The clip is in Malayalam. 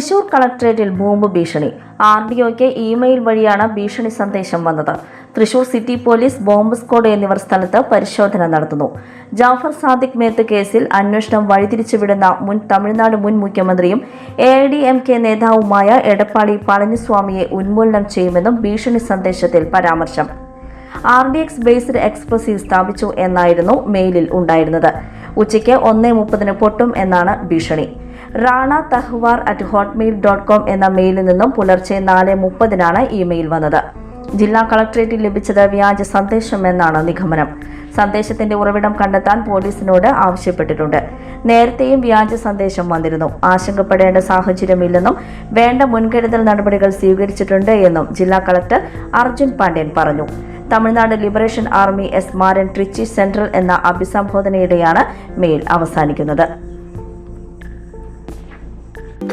തൃശൂർ കളക്ടറേറ്റിൽ ബോംബ് ഭീഷണി. ആർ ഡി ഒക്ക് ഇമെയിൽ വഴിയാണ് ഭീഷണി സന്ദേശം വന്നത്. Thrissur city police bomb squad എന്നിവർ സ്ഥലത്ത് പരിശോധന നടത്തുന്നു. ജാഫർ സാദിഖ് മേത്ത് കേസിൽ അന്വേഷണം വഴിതിരിച്ചുവിടുന്ന മുൻ തമിഴ്നാട് മുൻ മുഖ്യമന്ത്രിയും A I D M K നേതാവുമായ എടപ്പാടി പളനിസ്വാമിയെ ഉന്മൂലനം ചെയ്യുമെന്നും ഭീഷണി സന്ദേശത്തിൽ പരാമർശം. R D X based explosive സ്ഥാപിച്ചു എന്നായിരുന്നു മെയിലിൽ ഉണ്ടായിരുന്നത്. ഉച്ചയ്ക്ക് ഒന്നേ മുപ്പതിന് പൊട്ടും എന്നാണ് ഭീഷണി. Rana Tahawwur at Hotmail dot com എന്ന മെയിലിൽ നിന്നും പുലർച്ചെ നാല് മുപ്പതിനാണ് ഇമെയിൽ വന്നത്. ജില്ലാ കളക്ടറേറ്റിൽ ലഭിച്ചത് വ്യാജ സന്ദേശം എന്നാണ് നിഗമനം. സന്ദേശത്തിന്റെ ഉറവിടം കണ്ടെത്താൻ പോലീസിനോട് ആവശ്യപ്പെട്ടിട്ടുണ്ട്. നേരത്തെയും വ്യാജ സന്ദേശം വന്നിരുന്നു. ആശങ്കപ്പെടേണ്ട സാഹചര്യമില്ലെന്നും വേണ്ട മുൻകരുതൽ നടപടികൾ സ്വീകരിച്ചിട്ടുണ്ട് എന്നും ജില്ലാ കളക്ടർ അർജുൻ പാണ്ഡ്യൻ പറഞ്ഞു. Tamil Nadu liberation army S Maran Trichy central എന്ന അഭിസംബോധനയിടെയാണ് മെയിൽ അവസാനിക്കുന്നത്.